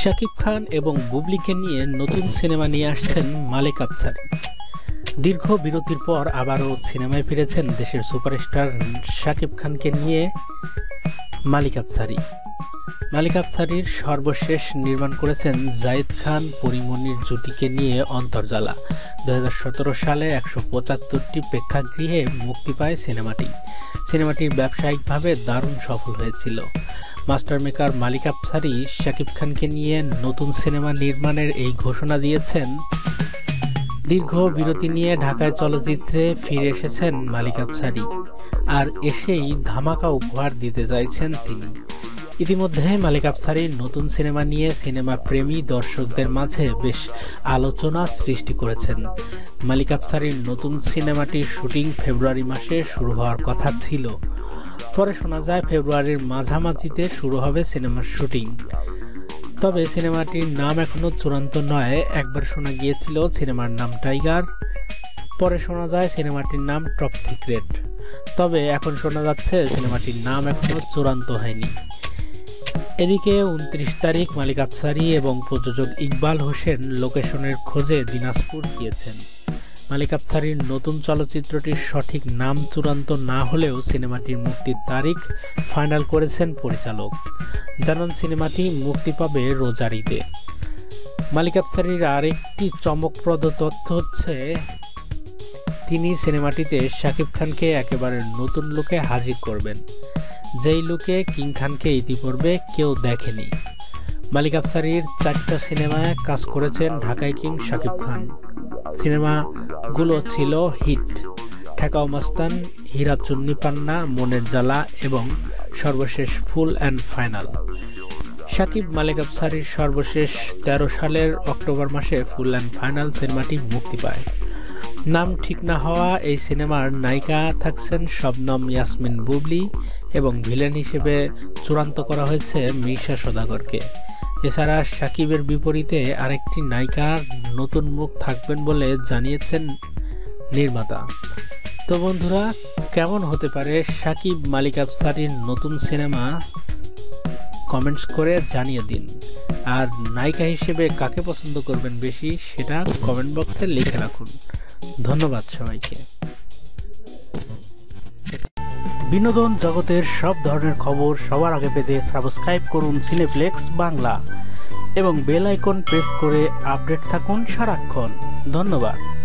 শাকিব খান এবং বুবলিকে নিয়ে নতুন সিনেমা নিয়ে আসছেন মালিক আফসারি। দীর্ঘ বিরতির পর আবারও সিনেমায় ফিরেছেন দেশের সুপারস্টার শাকিব খানকে নিয়ে মালিক আফসারি মালিক আফসারির সর্বশেষ নির্মাণ করেছেন জায়েদ খান পরিমণির জুটিকে নিয়ে অন্তর্জালা। দুই হাজার সতেরো সালে একশো পঁচাত্তরটি প্রেক্ষাগৃহে মুক্তি পায় সিনেমাটি। সিনেমাটি ব্যবসায়িকভাবে দারুণ সফল হয়েছিল। মাস্টার মেকার মালিক আফসারি শাকিব খানকে নিয়ে নতুন সিনেমা নির্মাণের এই ঘোষণা দিয়েছেন। দীর্ঘ বিরতি নিয়ে ঢাকায় চলচ্চিত্রে ফিরে এসেছেন মালিক আফসারি। আর এসেই ধামাকা উপহার দিতে চাইছেন তিনি। ইতিমধ্যে মালিক আফসারির নতুন সিনেমা নিয়ে সিনেমা প্রেমী দর্শকদের মাঝে বেশ আলোচনা সৃষ্টি করেছেন। মালিক আফসারির নতুন সিনেমাটির শুটিং ফেব্রুয়ারি মাসে শুরু হওয়ার কথা ছিল। পরে শোনা যায় ফেব্রুয়ারির মাঝামাঝিতে শুরু হবে সিনেমার শুটিং। তবে সিনেমাটির নাম এখনও চূড়ান্ত নয়, একবার শোনা গিয়েছিল সিনেমার নাম টাইগার, পরে শোনা যায় সিনেমাটির নাম টপ সিক্রেট। তবে এখন শোনা যাচ্ছে সিনেমাটির নাম এখনও চূড়ান্ত হয়নি। এদিকে উনত্রিশ তারিখ মালিক আফসারি এবং প্রযোজক ইকবাল হোসেন লোকেশনের খোঁজে দিনাজপুর গিয়েছেন। মালিক আফসারির নতুন চলচ্চিত্রটির সঠিক নাম চূড়ান্ত না হলেও সিনেমাটির মুক্তির তারিখ ফাইনাল করেছেন পরিচালক। জানান সিনেমাটি মুক্তি পাবে রোজার ঈদে। মালিক আফসারির আরেকটি চমকপ্রদ তথ্য হচ্ছে, তিনি সিনেমাটিতে শাকিব খানকে একেবারে নতুন লুকে হাজির করবেন। যেই লুকে কিং খানকে ইতিপূর্বে কেউ দেখেনি। মালিক আফসারির চারটা সিনেমায় কাজ করেছেন ঢাকায় কিং শাকিব খান। সিনেমাগুলো ছিল হিট। ঠেকাও মাস্তান, হীরা চুন্নি পান্না, মনের জ্বালা এবং সর্বশেষ full and final. Shakib Malik আফসারির সর্বশেষ তেরো সালের অক্টোবর মাসে ফুল অ্যান্ড ফাইনাল সিনেমাটি মুক্তি পায়। নাম ঠিক না হওয়া এই সিনেমার নায়িকা থাকছেন শবনম ইয়াসমিন বুবলি এবং ভিলেন হিসেবে চূড়ান্ত করা হয়েছে মিশা সদাগরকে। এছাড়া সাকিবের বিপরীতে আরেকটি নায়িকার নতুন মুখ থাকবেন বলে জানিয়েছেন নির্মাতা। তো বন্ধুরা, কেমন হতে পারে সাকিব মালিক আফসারির নতুন সিনেমা? কমেন্টস করে জানিয়ে দিন। আর নায়িকা হিসেবে কাকে পছন্দ করবেন বেশি, সেটা কমেন্ট বক্সে লিখে রাখুন। ধন্যবাদ সবাইকে। বিনোদন জগতের সব ধরনের খবর সবার আগে পেতে সাবস্ক্রাইব করুন সিনেপ্লেক্স বাংলা এবং বেল আইকন প্রেস করে আপডেট থাকুন সারাক্ষণ। ধন্যবাদ।